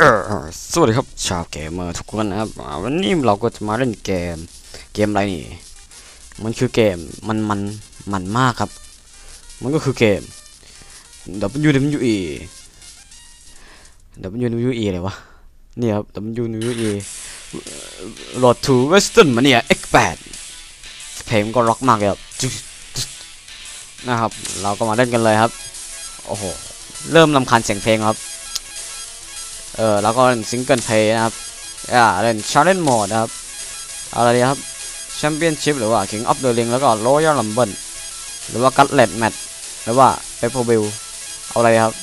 เออสวัสดีครับชาวเกมเมอร์ทุกคนนะครับวันนี้เราก็จะมาเล่นเกม เกมอะไรนี่ มันคือเกมมันมันมันมากครับ มันก็คือเกม WWE WWE อะไรวะนี่ครับ WWE Road to Western Mania X8 เพลงก็ร็อกมากเลยครับนะครับ เราก็มาเล่นกันเลยครับ โอ้โห เริ่มลำคาญเสียงเพลงครับ เออแล้วก็เล่นซิงเกิลเพลย์นะครับอ่าเล่นชาเลนจ์โหมดนะครับอะไรดีครับแชมเปี้ยนชิพหรือว่า King of the Ring แล้วก็ Royal Rumble หรือว่า Gauntlet Match หรือว่า p a p e r v i e w เอาอะไรครับ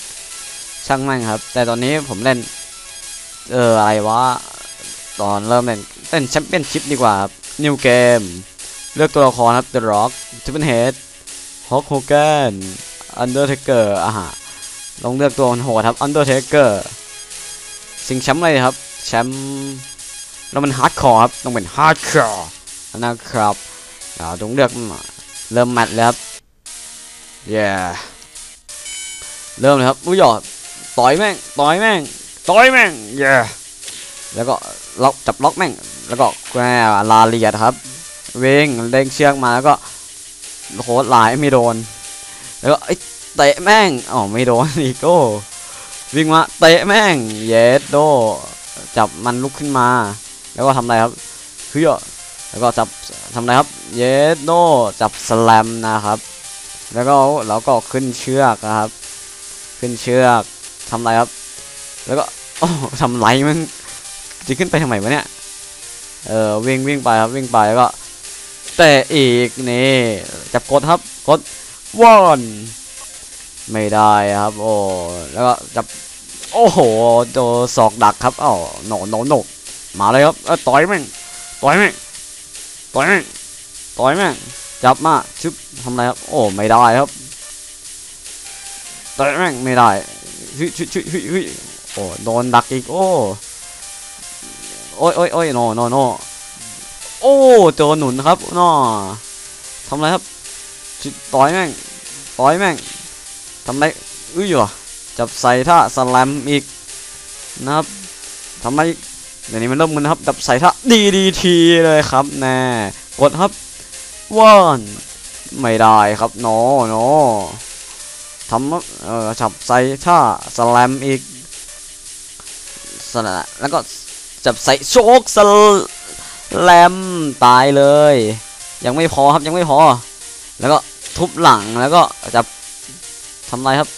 ช่างแม่งครับ แต่ตอนนี้ผมเล่น เอออะไรวะตอนเริ่มเล่นเล่นแชมเปี้ยนชิพดีกว่าครับ New Game เลือกตัวละครครับ The Rock Triple H Hulk Hogan Undertaker อะฮะลองเลือกตัวโหดครับ Undertaker สิงแชมป์อะไรครับ แชมป์แล้วมันฮาร์ดคอร์ครับ ต้องเป็นฮาร์ดคอร์นะครับเราต้องเลือกเริ่มแมตช์แล้วครับเย้เริ่มเลยครับอุ้ยหยอดต่อยแม่ง ต่อยแม่ง ต่อยแม่งเย้แล้วก็ล็อกจับล็อกแม่ง แล้วก็แกลาเลียดครับ เวงเด้งเชือกมาแล้วก็โคตรหลายไม่โดน แล้วก็ไอ้เตะแม่ง อ๋อไม่โดนอีกโก้ วิ่งมาเตะแม่ง เยสโด จับมันลุกขึ้นมา แล้วก็ทำอะไรครับเฮ้ยแล้วก็จับทำอะไรครับ เยสโด จับสแลมนะครับ แล้วก็เราก็ขึ้นเชือกครับ ขึ้นเชือกทำอะไรครับ แล้วก็โอ้ทำไรมันจะขึ้นไปทำไมวะเนี่ย เออวิ่งวิ่งไปครับวิ่งไปแล้วก็เตะอีกนี่ จับกดครับกดวอนไม่ได้ครับ โอ้แล้วก็จับ โอ้โหโดนศอกดักครับอ้าวโหนโหนโหนมาเลยครับต่อยแม่งต่อยแม่งต่อยแม่งต่อยแม่งจับมาชึบทำไรครับ โอ้ไม่ได้ครับต่อยแม่งไม่ได้เฮ้ยเฮ้ยเฮ้ยเฮ้ยโอ้โดนดักอีกโอ้โอ้ยโอ้ยโอ้ยโนโนโนโอ้เจอหนุนครับนอทำไรครับต่อยแม่งต่อยแม่งทำไรอุ้ยเหรอ จับใส่ท่าสแลมอีกนะครับทำไมเดี๋ยวนี้มันเริ่มมันนะครับจับใส่ท่าดีดีทีเลยครับแน่กดครับว่านไม่ได้ครับโนโนทำเอ่อจับใส่ท่าสแลมอีกสนะแล้วก็จับใส่โชกสแลมตายเลย ยังไม่พอครับยังไม่พอ แล้วก็ทุบหลังแล้วก็จับทำไรครับ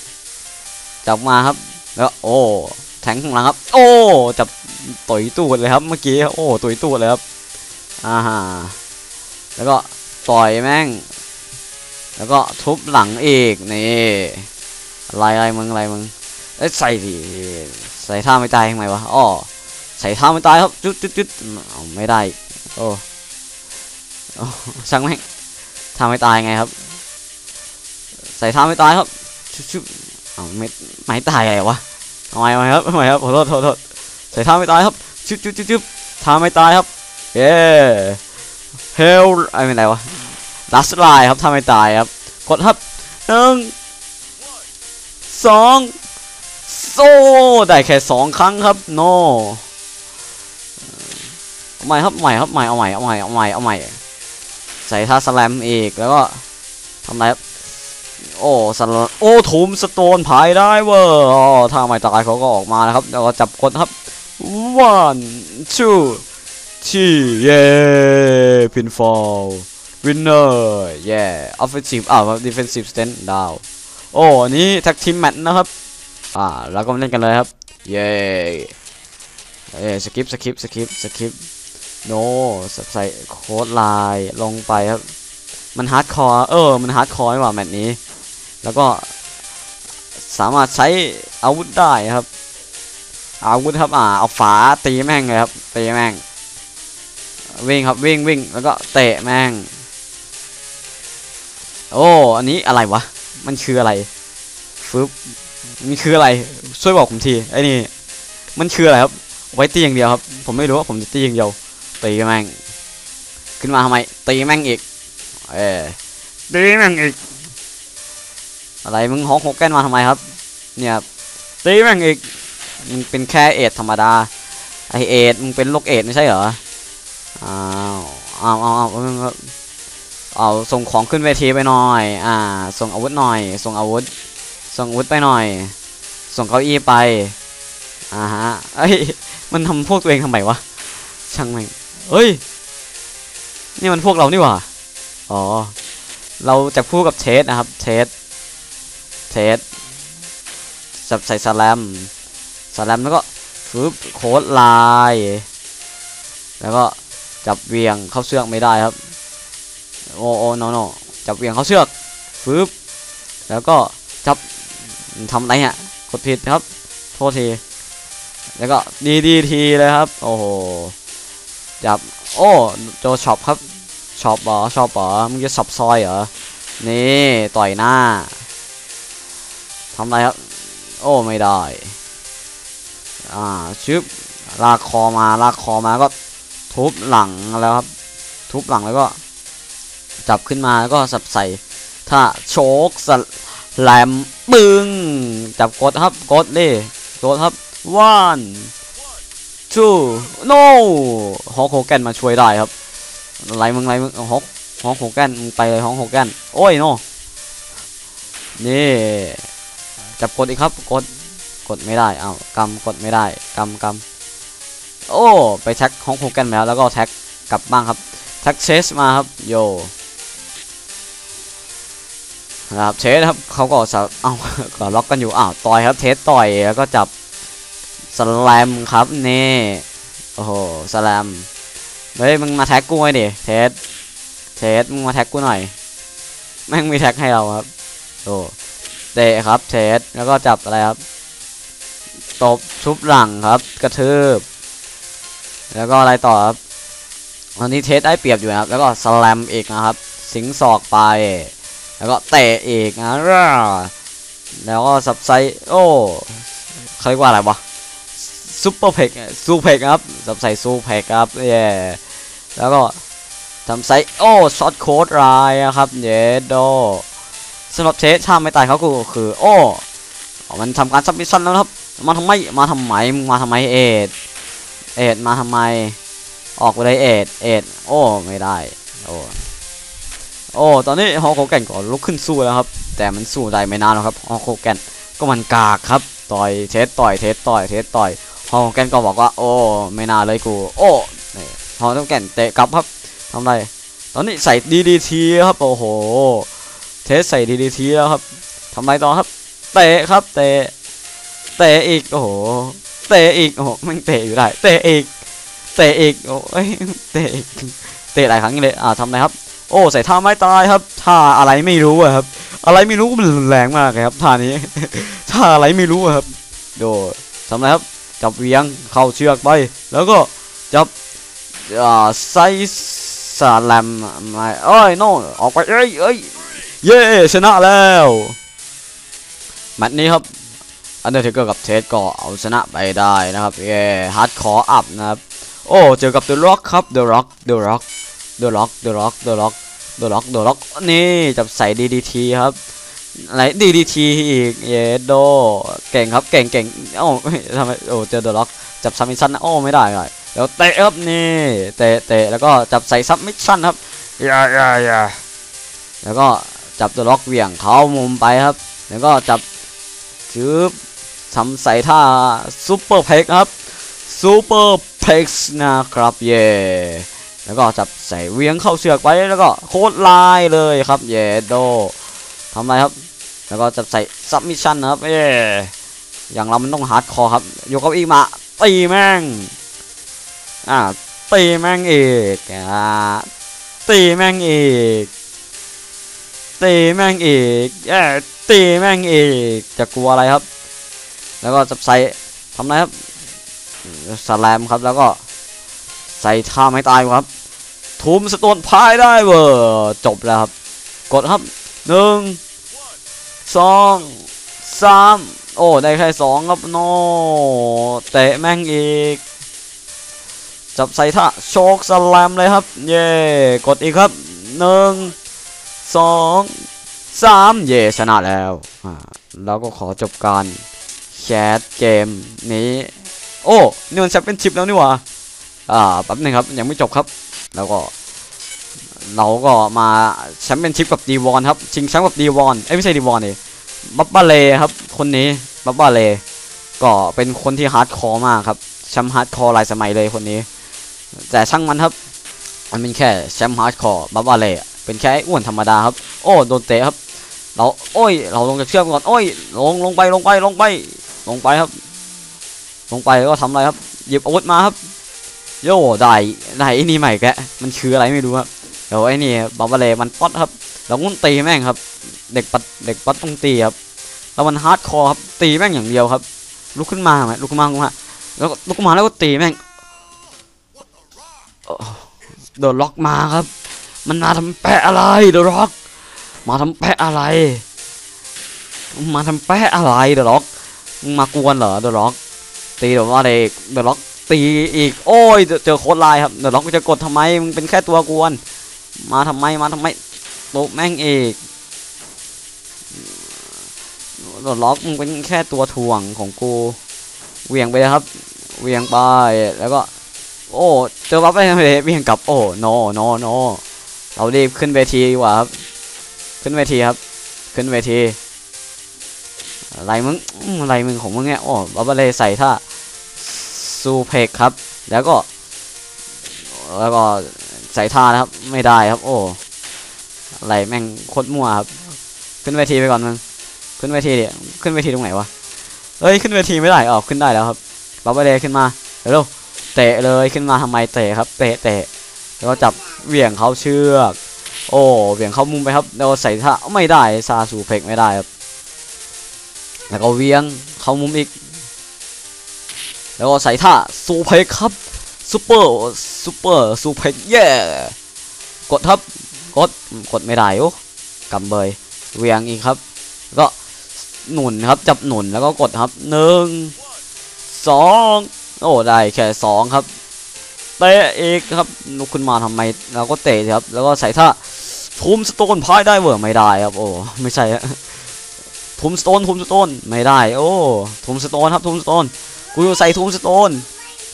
จับมาครับแล้วโอ้แทงข้างหลังครับ โอ้จับต่อยตูดเลยครับเมื่อกี้โอ้ต่อยตูดเลยครับอ่าฮะแล้วก็ต่อยแม่ง แล้วก็ทุบหลังอีกนี่อะไรอะไรมึงอะไรมึงเอ้ใส่ดิใส่ท่าไม่ตายทำไมวะอ๋อใส่ท่าไม่ตายครับจุดจุดจุดไม่ได้โอ้ช่างแม่งท่าไม่ตายไงครับ ใส่ท่าไม่ตายครับชุบ เอาไม่ไม่ตายอะไรวะเอาไงครับเอาไงครับขอโทษขอโทษใส่ท่าไม่ตายครับชึบชึบชึบชึบท่าไม่ตายครับเย้เฮลไอ้ไม่ไหนวะดัสไลครับท่าไม่ตายครับกดครับหนึ่งสองโซ่ได้แค่สองครั้งครับโนเอาใหม่ครับใหม่ครับใหม่เอาใหม่เอาใหม่เอาใหม่เอาใหม่ใส่ท่าสแลมอีกแล้วก็ทำไรครับ โอ้สันโอ้ทุมสโตนพายได้เวอร์อ๋อถ้าไม่ตายเขาก็ออกมานะครับแล้วก็จับกดครับ one two three เย้ pinfall winner เย้ offensive อ่า defensive stand down โอ้อันนี้แท็กทีมแมตช์นะครับ อ่าแล้วก็เล่นกันเลยครับ เย้เอ้สกิปสกิปสกิปสกิปโนใส่โค้ดไลน์ลงไปครับ มันฮาร์ดคอร์เออมันฮาร์ดคอร์กว่าแมตช์นี้ แล้วก็สามารถใช้อาวุธได้ครับอาวุธครับอ่าเอาฝาตีแม่งเลยครับตีแม่งวิ่งครับวิ่งวิ่งแล้วก็เตะแม่ง โอ้อันนี้อะไรวะมันคืออะไรฟึบมันคืออะไรช่วยบอกผมทีไอ้นี่มันคืออะไรครับไว้ตีอย่างเดียวครับ ผมไม่รู้ว่าผมจะตีอย่างเดียวตีแม่ง ขึ้นมาทำไมตีแม่งอีก เออตีแม่งอีก อะไรมึงฮอกฮกแกนมาทำไมครับ เนี่ยตีแม่งอีกมึงเป็นแค่เอดธรรมดาไอเอดมึงเป็นโรคเอดไม่ใช่เหรออ้าวอ้าวอ้าวอ้าวเอาส่งของขึ้นเวทีไปหน่อย อ่า ส่งอาวุธหน่อย ส่งอาวุธ ส่งอาวุธไปหน่อย ส่งเก้าอี้ไป อ่าฮะเอ้ย มันทำพวกตัวเองทำไมวะ ช่างแม่งเฮ้ย นี่มันพวกเรานี่หว่า อ๋อ เราจะพูดกับเทสนะครับเทสเทสจับใส่สแลมสแลมแล้วก็ฟึบโค้ดไลน์แล้วก็จับเวียงเข้าเชือกไม่ได้ครับ โอ้โอ้โนโนจับเวียงเข้าเชือกฟึบแล้วก็จับทำไรเนี่ยกดผิดครับ โทษที แล้วก็ดีดีทีเลยครับ โอ้โห จับ โอ้ โจช็อปครับ ชอปเหรอชอปเหรอมึงจะช็อปซอยเหรอ นี่ต่อยหน้าทำไรครับ โอ้ไม่ได้ อ่าชึบลากคอมาลากคอมาก็ทุบหลังแล้วครับ ทุบหลังแล้วก็ จับขึ้นมาแล้วก็สับใส่ ถ้าโชกสแลมปึงจับกดครับกดดิกดครับ one two no ฮอโฮแกนมาช่วยได้ครับ ไรมึงไรมึงฮอกฮอกโฮแกนมึงไปเลยฮอกโฮแกนโอ้ยโนนี่จับกดอีกครับกดกดไม่ได้อ้าวกำกดไม่ได้กำกำโอ้ไปแท็กฮอกโฮแกนแล้วแล้วก็แท็กกลับบ้างครับแท็กเชสมาครับโยนะครับเชสครับเขาก็สะเอ้าก็ล็อกกันอยู่อ้าวต่อยครับเทสต่อยแล้วก็จับสแลมครับนี่โอ้โหสแลม เฮ้ยมึงมาแท็กกูไว้ดิเทสเทสมึงมาแท็กกูหน่อยแม่งมีแท็กให้เราครับโอ้เตะครับเทสแล้วก็จับอะไรครับตบชุบหลังครับ กระทืบ แล้วก็อะไรต่อครับตอนนี้เทสได้เปรียบอยู่นะครับ แล้วก็สแลมอีกนะครับ สิงศอกไป แล้วก็เตะอีกนะแล้วก็สับไซโอ้เขาเรียกว่าอะไรวะซุปเปอร์เพกซูเพกครับสับใส่ซูเพกครับเย่ แล้วก็ทำไซโอ้ช็อตโค้ดรายนะครับเยโดสำหรับเทสถ้าไม่ตายเขาก็คือ โอ้ มันทำการซับมิชชั่นแล้วครับ มาทำไม มาทำไมมาทำไมเอ็ดเอ็ดมาทำไม ออกไปเลยเอ็ดเอ็ดโอ้ ไม่ได้ โอ้โอ้ตอนนี้ฮอโคแกนก็ลุกขึ้นสู้แล้วครับ แต่มันสู้ได้ไม่นานหรอกครับฮอโคแกนก็มันกากครับ ต่อยเทสต่อยเทสต่อยเทสต่อยฮอโคแกนก็บอกว่า โอ้ ไม่น่าเลยกู โอ้ ฮอกโคแก่นเตะกลับครับทำไร ตอนนี้ใส่ดีดีทีครับ โอ้โห เทสใส่ดีดีทีแล้วครับทำไรต่อครับ เตะครับ เตะ เตะอีก โอ้โห เตะอีก โอ้โหมันเตะอยู่ได้ เตะอีก เตะอีก โอ้ย เตะอีก เตะหลายครั้งเลย อ่าทำไรครับ โอ้ ใส่ท่าไม้ตายครับ ท่าอะไรไม่รู้อะครับ อะไรไม่รู้มันแรงมากเลยครับท่านี้ ท่าอะไรไม่รู้อะครับ โดทำไรครับ จับเวียง เข้าเชือกไป แล้วก็จับ ไซสแลมไม่เอ้ยโน่ออกไปเอ้ยเอ้ยเย้ชนะแล้วแมตช์นี้ครับอันเดอร์เทเกอร์กับเทสก็เอาชนะไปได้นะครับเย้ฮาร์ดคอร์อัพนะครับโอ้เจอกับ The Rock ครับ The Rock The Rock The Rock The Rock The Rock The Rock The Rock นี่จับใส่ DDT ครับอะไร DDT อีกเยโดเก่งครับเก่งเก่งโอ้ทำไมโอ้เจอ The Rock จับซับมิชชั่นนะโอ้ไม่ได้เลย เดี๋ยวเตะครับนี่เตะเตะแล้วก็จับใส่ซับมิชชั่นครับอย่าอย่าอย่าแล้วก็จับ The Rock เหวี่ยงเขามุมไปครับ แล้วก็จับชืบทำใส่ท่าซูเปอร์เพกครับซูเปอร์เพกนะครับเย่แล้วก็จับใส่เวียงเข้าเชือกไว้แล้วก็โคตรลายเลยครับเย่โดทำไรครับ แล้วก็จับใส่ซับมิชชั่นนะครับเย่อย่างเรามันต้องฮาร์ดคอร์ครับยกเก้าอี้มาตีแม่ง อ่าตีแม่งอีกอ่าตีแม่งอีกตีแม่งอีกเย่ตีแม่งอีกจะกลัวอะไรครับ แล้วก็จับใส่ทำไรครับสแลมครับแล้วก็ใส่ท่าไม่ตายครับทุมสโตนพายได้เวอร์จบแล้วครับ กดครับหนึ่งสองสามโอ้ ได้แค่สองครับโนเตะแม่งอีก จับใส่ท่าโชกสแลมเลยครับ เย่กดอีกครับหนึ่งสองสามเย่ชนะแล้วอ่าแล้วก็ขอจบการแคสเกมนี้ โอ้นี่มันแชมเปี้ยนชิพแล้วนี่หว่าอ่าแป๊บหนึงครับยังไม่จบครับ แล้วก็เราก็มาแชมเปี้ยนชิพกับดีวอนครับชิงแชมป์กับดีวอนเอ้ยไม่ใช่ดีวอนนี่บับบาเลครับ คนนี้บับบาเลก็เป็นคนที่ฮาร์ดคอร์มากครับแชมป์ฮาร์ดคอร์หลายสมัยเลยคนนี้ แต่ช่างมันครับ มันเป็นแค่แชมป์ฮาร์ดคอร์บับบาเลเป็นแค่อ้วนธรรมดาครับ โอ้โดนเตะครับเราโอ้ย เราลงจากเชือกก่อนโอ้ย ลงลงไปลงไปลงไป ลงไปครับ ลงไปแล้วก็ทำอะไรครับหยิบอาวุธมาครับโย่ได้ได้ไอ้นี่ใหม่แกมันคืออะไรไม่รู้ครับเดี๋ยวไอ้นี่บาบาเลมันป๊อตครับ เรางุ้นตีแม่งครับ เด็กปัดเด็กปัดต้องตีครับ แล้วมันฮาร์ดคอร์ครับตีแม่งอย่างเดียวครับลุกขึ้นมาไหมลุกขึ้นมาลุกมาแล้วก็ลุกขึ้นมาแล้วก็ตีแม่ง โอ้โดนล็อกมาครับ มันมาทำแปะอะไรเดอะล็อก มาทำแปะอะไร มาทำแปะอะไรเดอะล็อก มากวนเหรอเดอะล็อก ตีเดี๋ยวว่าเด็กเดอะล็อกตีอีก โอ้ยเจอโค้ดไลน์ครับเดอะล็อกจะกดทำไมมึงเป็นแค่ตัวกวน มาทำไมมาทำไมโตแม่งอีกเดอะล็อกมึงเป็นแค่ตัวถ่วงของกูเหวี่ยงไปเลยครับเหวี่ยงไปแล้วก็ โอ้เจอปั๊บไปเลยเหวี่ยงกลับโอ้โนโนโนเรารีบขึ้นเวทีดีกว่าครับ ขึ้นเวทีครับ ขึ้นเวทีอะไรมึงอะไรมึงของมึงเนี่ยโอ้บับเบลยใส่ท่าซูเพกครับ แล้วก็ แล้วก็ใส่ท่านะครับ ไม่ได้ครับ โอ้อะไรแม่งโคตรมั่วครับ ขึ้นเวทีไปก่อนมึงขึ้นเวทีดิขึ้นเวทีตรงไหนวะเอ้ยขึ้นเวทีไม่ได้อ๋อขึ้นได้แล้วครับบับเบลยขึ้นมาเร็ว เตะเลยขึ้นมาทำไมเตะครับ เตะเตะแล้วก็จับเหวี่ยงเขาเชือก โอ้เหวี่ยงเข้ามุมไปครับแล้วใส่ท่าไม่ได้ซาสูเพกไม่ได้ครับแล้วก็เวียงเข้ามุมอีก แล้วก็ใส่ท่าสูเพกครับซูเปอร์ซูเปอร์ซูเพกเย่กดครับกดกดไม่ได้โอ้กำเบยเวียงอีกครับแล้วก็หนุนครับจับหนุนแล้วก็กดครับหนึ่งสอง โอ้ได้แค่สองครับเตะอีกครับลุกขึ้นมาทำไมเราก็เตะครับ แล้วก็ใส่ท่าทุมสโตนพายได้เวอร์ไม่ได้ครับโอ้ไม่ใช่ฮะทุมสโตนทุมสโตนไม่ได้ โอ้ทุมสโตนครับทุมสโตนกูจะใส่ทุมสโตน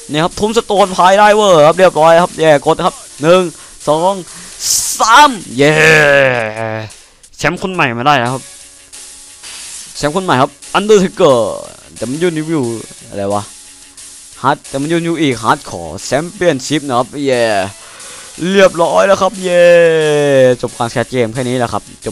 เนี่ยครับทุมสโตนพายได้เวอร์ครับเรียบร้อยครับแย่กดครับหนึ่งสองสามเย้แชมป์คนใหม่มาได้แล้วครับแชมป์คนใหม่ครับอันเดอร์เทเกอร์แต่มันยูนิวิวอะไรวะ ฮัตแต่มันยูนยูอีกฮัตขอแชมเปี้ยนชิพนะครับเย่เรียบร้อยแล้วครับเย่จบการแคสเกมแค่นี้แหละครับจบ